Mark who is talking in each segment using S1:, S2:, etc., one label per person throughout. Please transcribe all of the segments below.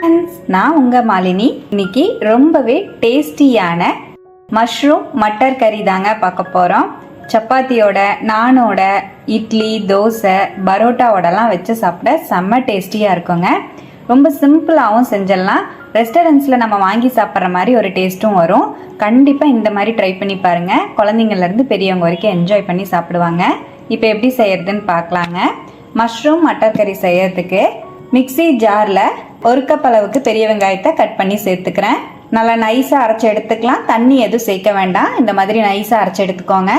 S1: Friends நான் உங்கள் மாலினி. இன்னைக்கு ரொம்பவே டேஸ்டியான மஷ்ரூம் மட்டர் கறி தாங்க பார்க்க போகிறோம் சப்பாத்தியோட நானோட இட்லி தோசை பரோட்டாவோடலாம் வச்சு சாப்பிட செம்ம டேஸ்டியாக இருக்குங்க. ரொம்ப சிம்பிளாகவும் செஞ்சிடலாம். ரெஸ்டாரண்ட்ஸில் நம்ம வாங்கி சாப்பிட்ற மாதிரி ஒரு டேஸ்ட்டும் வரும். கண்டிப்பாக இந்த மாதிரி ட்ரை பண்ணி பாருங்கள் குழந்தைங்கள்லேருந்து பெரியவங்க வரைக்கும் என்ஜாய் பண்ணி சாப்பிடுவாங்க. இப்போ எப்படி செய்யறதுன்னு பார்க்கலாங்க. மஷ்ரூம் மட்டர் கறி செய்யறதுக்கு மிக்ஸி ஜாரில் ஒரு கப் அளவுக்கு பெரிய வெங்காயத்தை கட் பண்ணி சேர்த்துக்கிறேன். நல்லா நைஸாக அரைச்சி எடுத்துக்கலாம். தண்ணி எதுவும் சேர்க்க வேண்டாம். இந்த மாதிரி நைஸாக அரைச்சி எடுத்துக்கோங்க.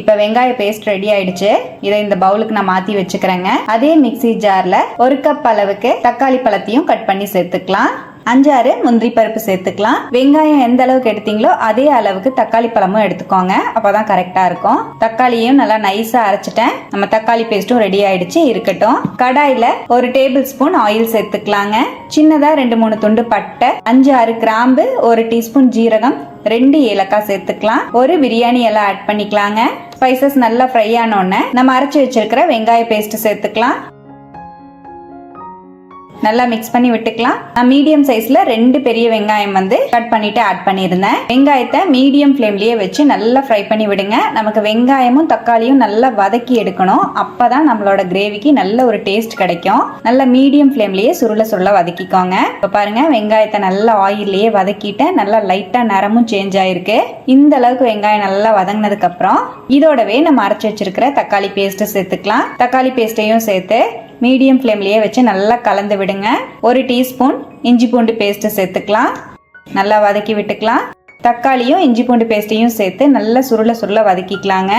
S1: இப்போ வெங்காய பேஸ்ட் ரெடி ஆயிடுச்சு. இதை இந்த பவுலுக்கு நான் மாற்றி வச்சுக்கிறேங்க. அதே மிக்ஸி ஜாரில் ஒரு கப் அளவுக்கு தக்காளி பழத்தையும் கட் பண்ணி சேர்த்துக்கலாம். அஞ்சாறு முந்திரி பருப்பு சேர்த்துக்கலாம். வெங்காயம் எந்த அளவுக்கு எடுத்தீங்களோ அதே அளவுக்கு தக்காளி பழமும் எடுத்துக்கோங்க. அப்பதான் கரெக்டா இருக்கும். தக்காளியும் நல்லா நைஸா அரைச்சிட்டேன். நம்ம தக்காளி பேஸ்ட்டும் ரெடி ஆயிடுச்சு. இருக்கட்டும். கடாயில ஒரு டேபிள் ஸ்பூன் ஆயில் சேர்த்துக்கலாங்க. சின்னதா ரெண்டு மூணு துண்டு பட்டை அஞ்சு ஆறு கிராம்பு ஒரு டீஸ்பூன் ஜீரகம் ரெண்டு ஏலக்காய் சேர்த்துக்கலாம். ஒரு பிரியாணி எல்லாம் ஆட் பண்ணிக்கலாங்க. ஸ்பைசஸ் நல்லா ஃப்ரை ஆனோடனே நம்ம அரைச்சி வச்சிருக்கிற வெங்காய பேஸ்ட் சேர்த்துக்கலாம். நல்லா மிக்ஸ் பண்ணி விட்டுக்கலாம். நான் மீடியம் சைஸ்ல ரெண்டு பெரிய வெங்காயம் வந்து கட் பண்ணிட்டு ஆட் பண்ணியிருந்தேன். வெங்காயத்தை மீடியம் ஃப்ளேம்லயே வச்சு நல்லா ஃப்ரை பண்ணி விடுங்க. நமக்கு வெங்காயமும் தக்காளியும் நல்லா வதக்கி எடுக்கணும். அப்பதான் நம்மளோட கிரேவிக்கு நல்ல ஒரு டேஸ்ட் கிடைக்கும். நல்ல மீடியம் ஃப்ளேம்லயே சுருள சுருள வதக்கிக்கோங்க. இப்போ பாருங்க வெங்காயத்தை நல்லா ஆயில்லையே வதக்கிட்டேன் நல்லா லைட்டா நிறமும் சேஞ்ச் ஆயிருக்கு. இந்த அளவுக்கு வெங்காயம் நல்லா வதங்கினதுக்கு அப்புறம் இதோடவே நம்ம அரைச்சி வச்சிருக்கிற தக்காளி பேஸ்ட் சேர்த்துக்கலாம். தக்காளி பேஸ்ட்டையும் சேர்த்து மீடியம் ஃப்ளேம்லேயே வச்சு நல்லா கலந்து விடுங்க. ஒரு டீஸ்பூன் இஞ்சி பூண்டு பேஸ்ட்டு சேர்த்துக்கலாம். நல்லா வதக்கி விட்டுக்கலாம். தக்காளியும் இஞ்சி பூண்டு பேஸ்ட்டையும் சேர்த்து நல்லா சுருள சுருள வதக்கிக்கலாங்க.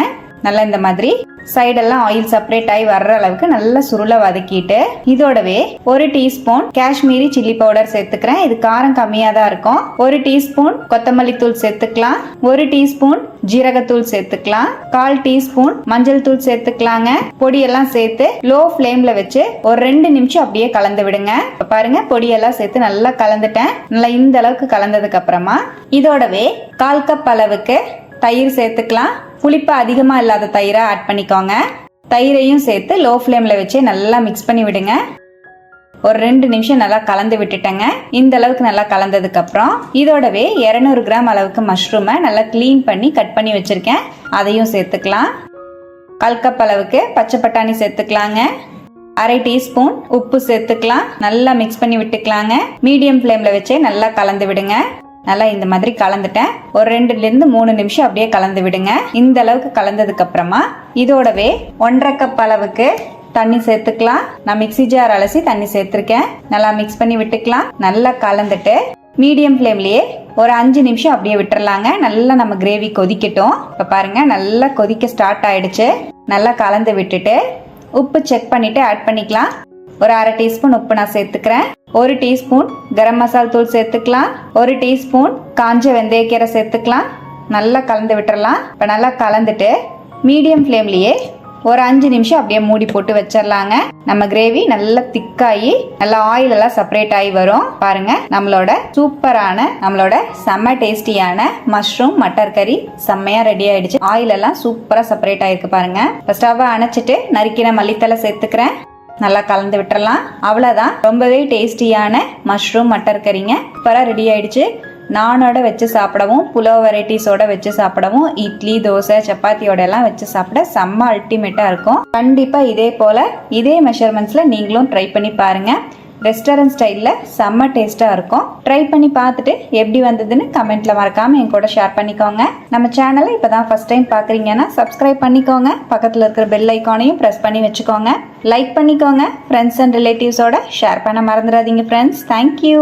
S1: நல்லா இந்த மாதிரி சைடெல்லாம் ஆயில் செப்பரேட் ஆகி வர்ற அளவுக்கு நல்லா சுருளை வதக்கிட்டு இதோடவே ஒரு டீஸ்பூன் காஷ்மீரி சில்லி பவுடர் சேர்த்துக்கிறேன். இது காரம் கம்மியாக தான் இருக்கும். ஒரு டீஸ்பூன் கொத்தமல்லி தூள் சேர்த்துக்கலாம். ஒரு டீஸ்பூன் ஜீரகத்தூள் சேர்த்துக்கலாம். கால் டீஸ்பூன் மஞ்சள் தூள் சேர்த்துக்கலாங்க. பொடியெல்லாம் சேர்த்து லோ ஃப்ளேம்ல வச்சு ஒரு ரெண்டு நிமிஷம் அப்படியே கலந்து விடுங்க. பாருங்க பொடியெல்லாம் சேர்த்து நல்லா கலந்துட்டேன். நல்லா இந்த அளவுக்கு கலந்ததுக்கு அப்புறமா இதோடவே கால் கப் அளவுக்கு தயிர் சேர்த்துக்கலாம். புளிப்பு அதிகமாக இல்லாத தயிரை ஆட் பண்ணிக்கோங்க. தயிரையும் சேர்த்து லோ ஃப்ளேமில் வச்சு நல்லா மிக்ஸ் பண்ணி விடுங்க. ஒரு ரெண்டு நிமிஷம் நல்லா கலந்து விட்டுட்டேங்க. இந்த அளவுக்கு நல்லா கலந்ததுக்கப்புறம் இதோடவே இரநூறு கிராம் அளவுக்கு மஷ்ரூமை நல்லா க்ளீன் பண்ணி கட் பண்ணி வச்சுருக்கேன். அதையும் சேர்த்துக்கலாம். கால் கப் அளவுக்கு பச்சை பட்டாணி சேர்த்துக்கலாங்க. அரை டீஸ்பூன் உப்பு சேர்த்துக்கலாம். நல்லா மிக்ஸ் பண்ணி விட்டுக்கலாங்க. மீடியம் ஃப்ளேமில் வச்சே நல்லா கலந்து விடுங்க. நல்லா இந்த மாதிரி கலந்துட்டேன். ஒரு ரெண்டுல இருந்து மூணு நிமிஷம் அப்படியே கலந்து விடுங்க. இந்த அளவுக்கு கலந்ததுக்கு அப்புறமா இதோடவே ஒன்றரை கப் அளவுக்கு தண்ணி சேர்த்துக்கலாம். நான் மிக்ஸி ஜார் அலசி தண்ணி சேர்த்துருக்கேன். நல்லா மிக்ஸ் பண்ணி விட்டுக்கலாம். நல்லா கலந்துட்டு மீடியம் ஃப்ளேம்லயே ஒரு அஞ்சு நிமிஷம் அப்படியே விட்டுறலாங்க. நல்லா நம்ம கிரேவி கொதிக்கட்டும். இப்போ பாருங்க நல்லா கொதிக்க ஸ்டார்ட் ஆயிடுச்சு. நல்லா கலந்து விட்டுட்டு உப்பு செக் பண்ணிட்டு ஆட் பண்ணிக்கலாம். ஒரு அரை டீஸ்பூன் உப்பு நான் சேர்த்துக்கிறேன். ஒரு டீஸ்பூன் கரம் மசால் தூள் சேர்த்துக்கலாம். ஒரு டீஸ்பூன் காஞ்ச வெந்தயக்கீரை சேர்த்துக்கலாம். நல்லா கலந்து விட்டுறலாம். இப்போ நல்லா கலந்துட்டு மீடியம் ஃப்ளேம்லேயே ஒரு அஞ்சு நிமிஷம் அப்படியே மூடி போட்டு வச்சிடலாங்க. நம்ம கிரேவி நல்லா திக்காகி நல்லா ஆயில் எல்லாம் செப்பரேட் ஆகி வரும். பாருங்க நம்மளோட சூப்பரான நம்மளோட செம்ம டேஸ்டியான மஷ்ரூம் மட்டர் கறி செம்மையா ரெடி ஆயிடுச்சு. ஆயில் எல்லாம் சூப்பரா செப்பரேட் ஆயிருக்கு பாருங்க. இப்போ ஸ்டவ்வை அணைச்சிட்டு நறுக்கின மல்லித்தலை சேர்த்துக்கிறேன். நல்லா கலந்து விட்டுறலாம். அவ்வளோதான் ரொம்பவே டேஸ்டியான மஷ்ரூம் மட்டர் கறிங்க. சூப்பராக ரெடி ஆயிடுச்சு. நானோட வச்சு சாப்பிடவும் புலோ வெரைட்டிஸோட வச்சு சாப்பிடவும் இட்லி தோசை சப்பாத்தியோட எல்லாம் வச்சு சாப்பிட செம்ம அல்டிமேட்டாக இருக்கும். கண்டிப்பாக இதே போல் இதே மெஷர்மெண்ட்ஸில் நீங்களும் ட்ரை பண்ணி பாருங்கள் ரெஸ்டாரண்ட் ஸ்டைலில் செம்ம டேஸ்ட்டாக இருக்கும். ட்ரை பண்ணி பார்த்துட்டு எப்படி வந்ததுன்னு கமெண்ட்டில் மறக்காமல் என் கூட ஷேர் பண்ணிக்கோங்க. நம்ம சேனலை இப்போ தான் ஃபஸ்ட் டைம் பார்க்குறீங்கன்னா சப்ஸ்கிரைப் பண்ணிக்கோங்க. பக்கத்தில் இருக்கிற பெல் ஐக்கானையும் ப்ரெஸ் பண்ணி வச்சுக்கோங்க. லைக் பண்ணிக்கோங்க. ஃப்ரெண்ட்ஸ் அண்ட் ரிலேட்டிவ்ஸோட ஷேர் பண்ண மறந்துடாதீங்க ஃப்ரெண்ட்ஸ் தேங்க்யூ